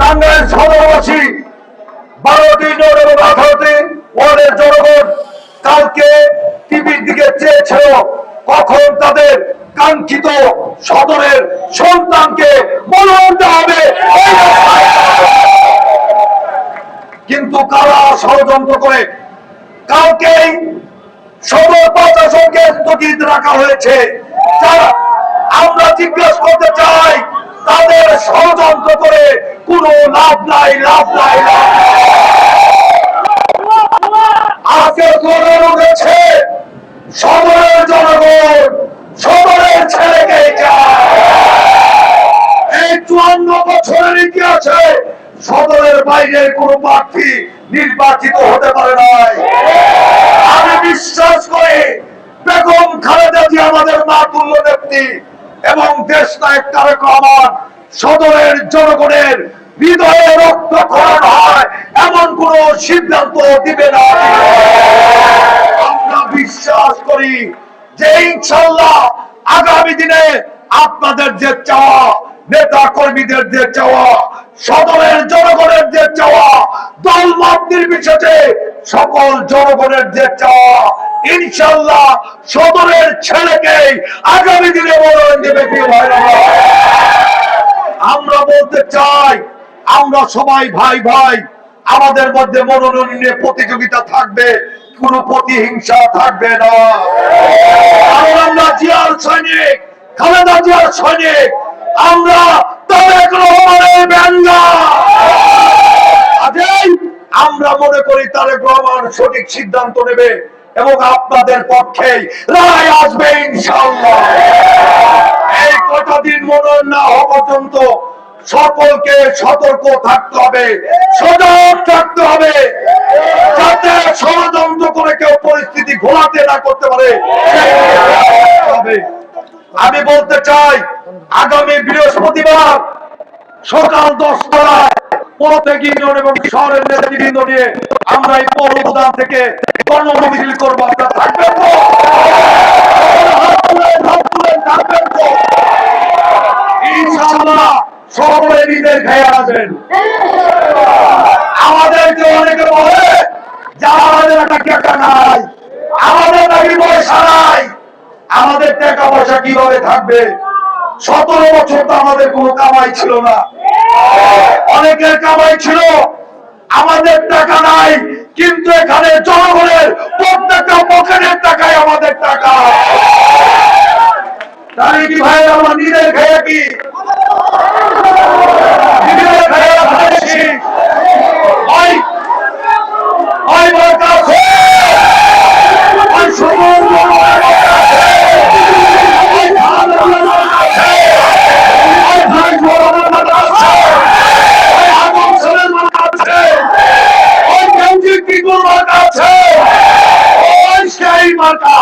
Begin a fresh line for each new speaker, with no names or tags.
টাঙ্গাইল সদরবাসী বারোটি নোট এবং ওয়ার্ডের জনগণ কালকে টিভির দিকে চেয়েছিল কখন তাদের কাঙ্ক্ষিত সদরের সন্তানকে মনোনয়ন হবে। কিন্তু কারা ষড়যন্ত্র করে? কালকেই সদর প্রশাসনকে স্থগিত রাখা হয়েছে। যারা আমরা জিজ্ঞেস করতে চাই, তাদের ষড়যন্ত্র করে কোনো লাভ নাই লাভ নাই। আজকে করে উঠেছে সদরের জনগণ সদরের ছেলেকে এই চুয়ান্ন বছরের ইতিহাসে সদরের বাইরে কোন প্রার্থী নির্বাচিত হতে পারে নাই। আমি বিশ্বাস করি বেগম খালেদা জি আমাদের মা তুল্য ব্যক্তি এবং দেশ নায়ক তারেক রহমান সদরের জনগণের হৃদয়ে রক্তক্ষরণ হয় এমন কোন সিদ্ধান্ত দিবে না। আমরা বিশ্বাস করি যে ইনশাল্লাহ আগামী দিনে আপনাদের যে চাওয়া নেতা কর্মীদের যে চাওয়া, সদরের জনগণের যে চাওয়া দল মত নির্বিশেষে সকল জনগণের যে চাওয়া ইনশাল্লাহ সদরের ছেলেকে আগামী দিনে মনোনয়ন দেবে, প্রিয় ভাইরা আমরা সবাই ভাই ভাই, আমাদের মধ্যে নিয়ে প্রতিযোগিতা থাকবে, কোনো প্রতিহিংসা থাকবে না। আমরা জিয়ার সৈনিক, খালেদা জিয়ার সৈনিক, আমরা তারেক রহমানের আমরা মনে করি তারেক রহমান সঠিক সিদ্ধান্ত নেবে এবং আপনাদের পক্ষেই রায় আসবে ইনশাল্লাহ এই কটা দিন মনোনয়ন না হওয়া পর্যন্ত সকলকে সতর্ক থাকতে হবে। সজাগ থাকতে হবে। যাতে ষড়যন্ত্র করে কেউ পরিস্থিতি ঘোলাতে না করতে পারে। আমি বলতে চাই, আগামী বৃহস্পতিবার সকাল দশটায় প্রত্যেক ইউনিয়ন এবং শহরের নেতৃবৃন্দ নিয়ে আমরা এই পৌর উদ্যান থেকে কর্মমিছিল করব। আপনারা থাকবেন নিজের খেয়ে আসবেন আমাদেরকে অনেকে বলে, যে আমাদের একটা টাকা নাই, আমাদের নাকি পয়সা নাই। আমাদের টাকা পয়সা কীভাবে থাকবে? সতেরো বছর তো আমাদের কোনো কামাই ছিল না। অনেকের কামাই ছিল, আমাদের টাকা নাই। কিন্তু এখানে জনগণের প্রত্যেকটা পকেটের টাকাই আমাদের টাকা। তাই কি ভাই, আমার নিজের খেয়ে কি? সেই মার্কা।